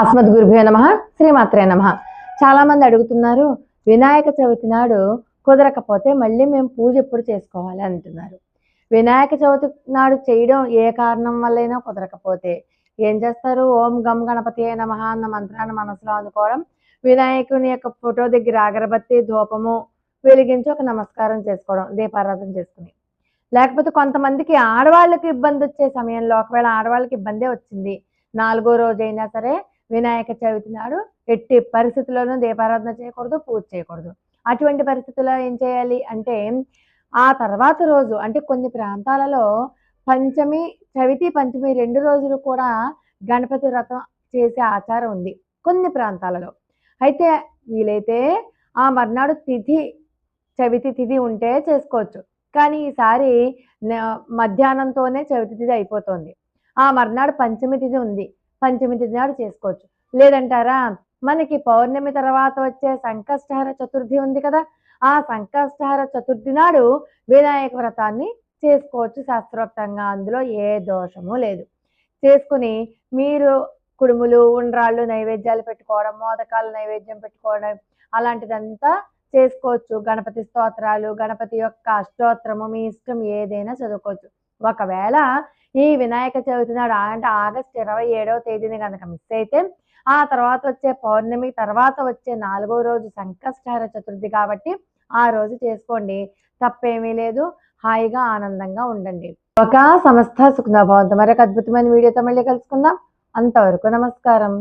అస్మద్ గురుభ్యో నమ శ్రీమాత్రే నమ. చాలా మంది అడుగుతున్నారు వినాయక చవితి నాడు కుదరకపోతే మళ్ళీ మేము పూజ ఎప్పుడు చేసుకోవాలి అంటున్నారు. వినాయక చవితి నాడు చేయడం ఏ కారణం వల్లైనా కుదరకపోతే ఏం చేస్తారు? ఓం గం గణపతి నమ అన్న మంత్రాన్ని మనసులో అనుకోవడం వినాయకుని యొక్క ఫోటో దగ్గర అగరబత్తి ధూపము వెలిగించి ఒక నమస్కారం చేసుకోవడం దీపారాధన చేసుకుని. లేకపోతే కొంతమందికి ఆడవాళ్ళకి ఇబ్బంది వచ్చే సమయంలో ఒకవేళ ఆడవాళ్ళకి ఇబ్బందే వచ్చింది నాలుగో రోజు అయినా సరే వినాయక చవితి నాడు ఎట్టి పరిస్థితుల్లోనూ దీపారాధన చేయకూడదు పూజ చేయకూడదు. అటువంటి పరిస్థితుల్లో ఏం చేయాలి అంటే ఆ తర్వాత రోజు అంటే కొన్ని ప్రాంతాలలో పంచమి చవితి పంచమి రెండు రోజులు కూడా గణపతి వ్రతం చేసే ఆచారం ఉంది కొన్ని ప్రాంతాలలో. అయితే వీలైతే ఆ మర్నాడు తిథి చవితి తిథి ఉంటే చేసుకోవచ్చు. కానీ ఈసారి మధ్యాహ్నంతోనే చవితి తిథి అయిపోతుంది. ఆ మర్నాడు పంచమి తిథి ఉంది. పంచమి నాడు చేసుకోవచ్చు. లేదంటారా? మనకి పౌర్ణమి తర్వాత వచ్చే సంకష్టహర చతుర్థి ఉంది కదా. ఆ సంకష్టహర చతుర్థి నాడు వినాయక వ్రతాన్ని చేసుకోవచ్చు శాస్త్రోక్తంగా. అందులో ఏ దోషము లేదు. చేసుకుని మీరు కుడుములు ఉండ్రాళ్ళు నైవేద్యాలు పెట్టుకోవడం మోదకాలు నైవేద్యం పెట్టుకోవడం అలాంటిదంతా చేసుకోవచ్చు. గణపతి స్తోత్రాలు గణపతి యొక్క అష్టోత్తరము మీ ఇష్టం ఏదైనా చదువుకోవచ్చు. ఒకవేళ ఈ వినాయక చవితి నాడు అంటే ఆగస్ట్ ఇరవై ఏడవ తేదీని కనుక మిస్ అయితే ఆ తర్వాత వచ్చే పౌర్ణమి తర్వాత వచ్చే నాలుగో రోజు సంకష్టహర చతుర్థి కాబట్టి ఆ రోజు చేసుకోండి. తప్పేమీ లేదు. హాయిగా ఆనందంగా ఉండండి. ఒక సంస్థ సుఖనాభావంతో మరొక అద్భుతమైన వీడియోతో మళ్ళీ కలుసుకుందాం. అంతవరకు నమస్కారం.